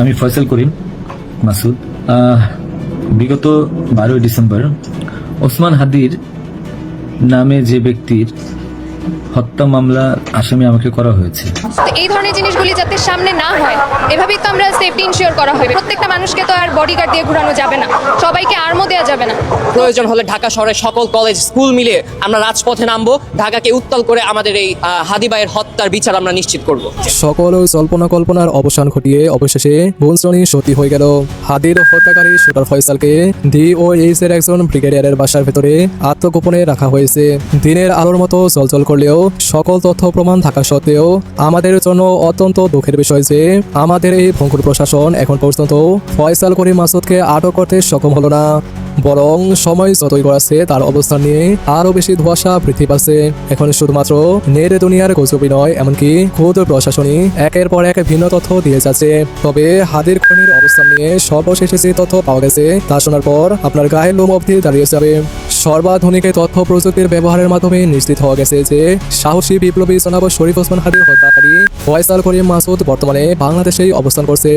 আমি ফয়সাল করিম মাসুদ। বিগত বারোই ডিসেম্বর ওসমান হাদির নামে যে ব্যক্তির হত্যা মামলা আসামি আমাকে করা হয়েছে। এই ধরনের জিনিসগুলি যাতে সামনে না হয় এভাবেই তো আমরা সেফটি ইনশিওর করা হবে প্রত্যেকটা মানুষকে তো আর বডিগার্ড দিয়ে ঘোরানো যাবে না। সবাইকে আর্মও দেওয়া যাবে না। প্রয়োজন হলে ঢাকা শহরের সকল কলেজ স্কুল মিলে আমরা রাজপথে নামবো। ঢাকাকে উত্তাল করে আমাদের এই হাদিবাইয়ের হত্যার বিচার আমরা নিশ্চিত করব। সকল জল্পনা কল্পনার অবসান ঘটিয়ে অবশেষে বনশ্রণী সতী হয়ে গেল। হাদির হত্যাকারী শুটার ফয়সালকে ডিওএইচ এর একজন ব্রিগেডিয়ারের বাসার ভেতরে আত্মগোপনে রাখা হয়েছে। দিনের আলোর মতো চলচল করলেও সকল তথ্য প্রমাণ থাকা সত্ত্বেও আমাদের জন্য অত্যন্ত দুঃখের বিষয় যে আমাদের এই ভঙ্গুর প্রশাসন এখন পর্যন্ত ফয়সাল করিম মাসুদকে আটক করতে সক্ষম হলো না। বরং সময় যতই গড়াচ্ছে, তার অবস্থান নিয়ে আরও বেশি ধোঁয়াশা বৃদ্ধি পাচ্ছে। এখন শুধুমাত্র নেড়ে দুনিয়ার গজবই নয়, এমনকি খোদ প্রশাসনই একের পর এক ভিন্ন তথ্য দিয়ে যাচ্ছে। তবে হাদির খনির অবস্থান নিয়ে সর্বশেষে যে তথ্য পাওয়া গেছে, তা শোনার পর আপনার গায়ের লোম অবধি দাঁড়িয়ে যাবে। সর্বাধুনিক তথ্য প্রযুক্তির ব্যবহারের মাধ্যমে নিশ্চিত হওয়া গেছে যে সাহসী বিপ্লবী জনাব শরীফ ওসমান হাদির হত্যাকারী ফয়সাল করিম মাসুদ বর্তমানে বাংলাদেশেই অবস্থান করছে।